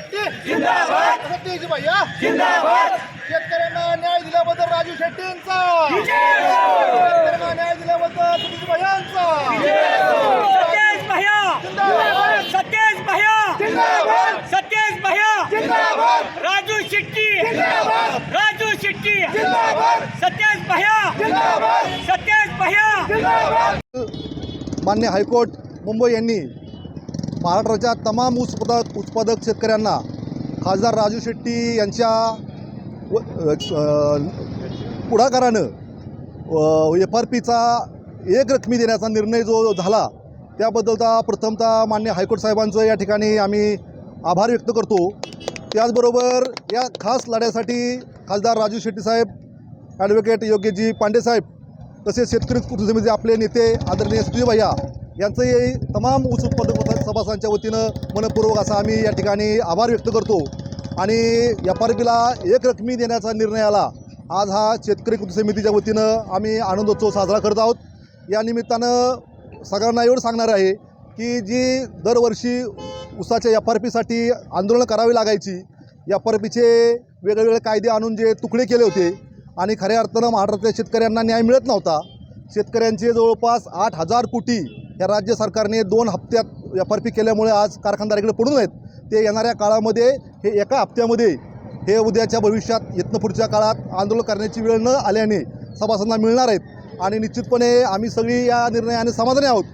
सतीश भैया! शेतकऱ्यांना न्याय दिल्याबद्दल राजू शेट्टींचा! शेतकऱ्यांना न्याय दिल्याबद्दल सतीश भैयांचा! सतेज भैया! सतेज भैया! सतेज भैया! राजू शेट्टी! राजू शेट्टी! सतेज भैया! सतेज भैया! मान्य हायकोर्ट मुंबई यांनी महाराष्ट्राच्या तमाम उत्पादक उत्पादक शेतकऱ्यांना खासदार राजू शेट्टी यांच्या व- पुढाकारानं एफ आर पीचा एक रकमी देण्याचा निर्णय जो झाला त्याबद्दलचा प्रथमतः मान्य हायकोर्ट साहेबांचं या ठिकाणी आम्ही आभार व्यक्त करतो. त्याचबरोबर या खास लढ्यासाठी खासदार राजू शेट्टी साहेब ॲडव्होकेट योग्यजी पांडेसाहेब तसेच शेतकरी कृती समितीचे आपले नेते आदरणीय सुजय भैया यांचंही तमाम ऊस उत्पादक सभासांच्या वतीनं मनपूर्वक असा आम्ही या ठिकाणी आभार व्यक्त करतो. आणि एफ आर पीला एक रकमी देण्याचा निर्णय आला आज हा शेतकरी कृती समितीच्या वतीनं आम्ही आनंदोत्सव साजरा करत आहोत. या निमित्तानं सगळ्यांना एवढं सांगणार आहे की जी दरवर्षी ऊसाच्या एफ आर पीसाठी आंदोलनं करावी लागायची एफ आर पीचे वेगवेगळे कायदे आणून जे तुकडे केले होते आणि खऱ्या अर्थानं महाराष्ट्रातल्या शेतकऱ्यांना न्याय मिळत नव्हता. शेतकऱ्यांचे जवळपास आठ हजार कोटी या राज्य सरकारने दोन हप्त्यात एफ आर पी केल्यामुळे आज कारखानदार इकडे पडून आहेत. ते येणाऱ्या काळामध्ये हे एका हप्त्यामध्ये हे उद्याच्या भविष्यात इथनं पुढच्या काळात आंदोलन करण्याची वेळ न आल्याने सभासदांना मिळणार आहेत. आणि निश्चितपणे आम्ही सगळी या निर्णयाने समाधानी आहोत.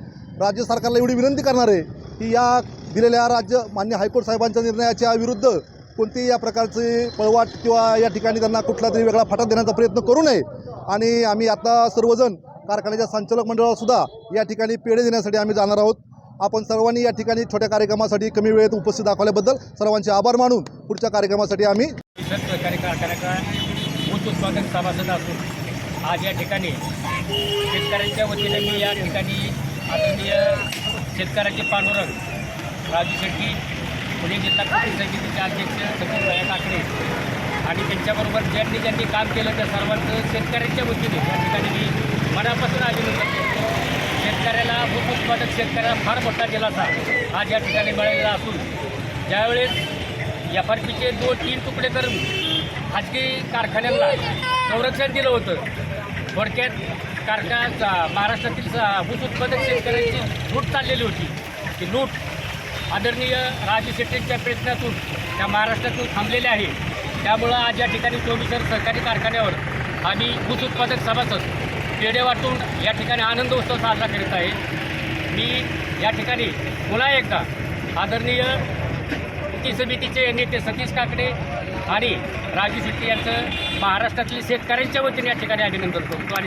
राज्य सरकारला एवढी विनंती करणार आहे की या दिलेल्या राज्य मान्य हायकोर्ट साहेबांच्या निर्णयाच्या विरुद्ध कोणतीही या प्रकारचे पळवाट किंवा या ठिकाणी त्यांना कुठला तरी वेगळा फाटा देण्याचा प्रयत्न करू नये. आणि आम्ही आता सर्वजण कारखान्याच्या संचालक मंडळाला सुद्धा या ठिकाणी पेढे देण्यासाठी आम्ही जाणार आहोत. आपण सर्वांनी या ठिकाणी छोट्या कार्यक्रमासाठी कमी वेळेत उपस्थित दाखवल्याबद्दल सर्वांचे आभार मानून पुढच्या कार्यक्रमासाठी आम्ही इतर सहकारी कारखान्याचा ऊस उत्पादक सभासद असून आज या ठिकाणी शेतकऱ्यांच्या वतीने मी या ठिकाणी आदरणीय शेतकऱ्यांचे पांडुरंग राजू शेट्टी पुणे जिल्हा कृषी समितीचे अध्यक्ष सचिन भैया काकडे आणि त्यांच्याबरोबर ज्यांनी ज्यांनी काम केलं त्या सर्वांचं शेतकऱ्यांच्या वतीने या ठिकाणी मी मनापासून अभिनंदन करतो शेतकऱ्याला ऊस उत्पादक शेतकऱ्याला फार मोठा दिलासा आज या ठिकाणी मिळालेला असून ज्यावेळेस एफ आर पीचे दोन तीन तुकडे करून खाजगी कारखान्यांना संरक्षण दिलं होतं थोडक्यात कारखा महाराष्ट्रातील ऊस उत्पादक शेतकऱ्यांची लूट चाललेली होती. ती लूट आदरणीय राजू शेट्टींच्या प्रयत्नातून त्या महाराष्ट्रातून थांबलेल्या आहे. त्यामुळं आज या ठिकाणी चोवीसर सहकारी कारखान्यावर आम्ही ऊस उत्पादक सभासद पेढे वाटून या ठिकाणी आनंद उत्सव साजरा करीत आहे. मी या ठिकाणी पुन्हा एकदा आदरणीय कृती समितीचे नेते सतीश काकडे आणि राजू शेट्टी यांचं महाराष्ट्रातील शेतकऱ्यांच्या वतीने या ठिकाणी अभिनंदन करतो. आणि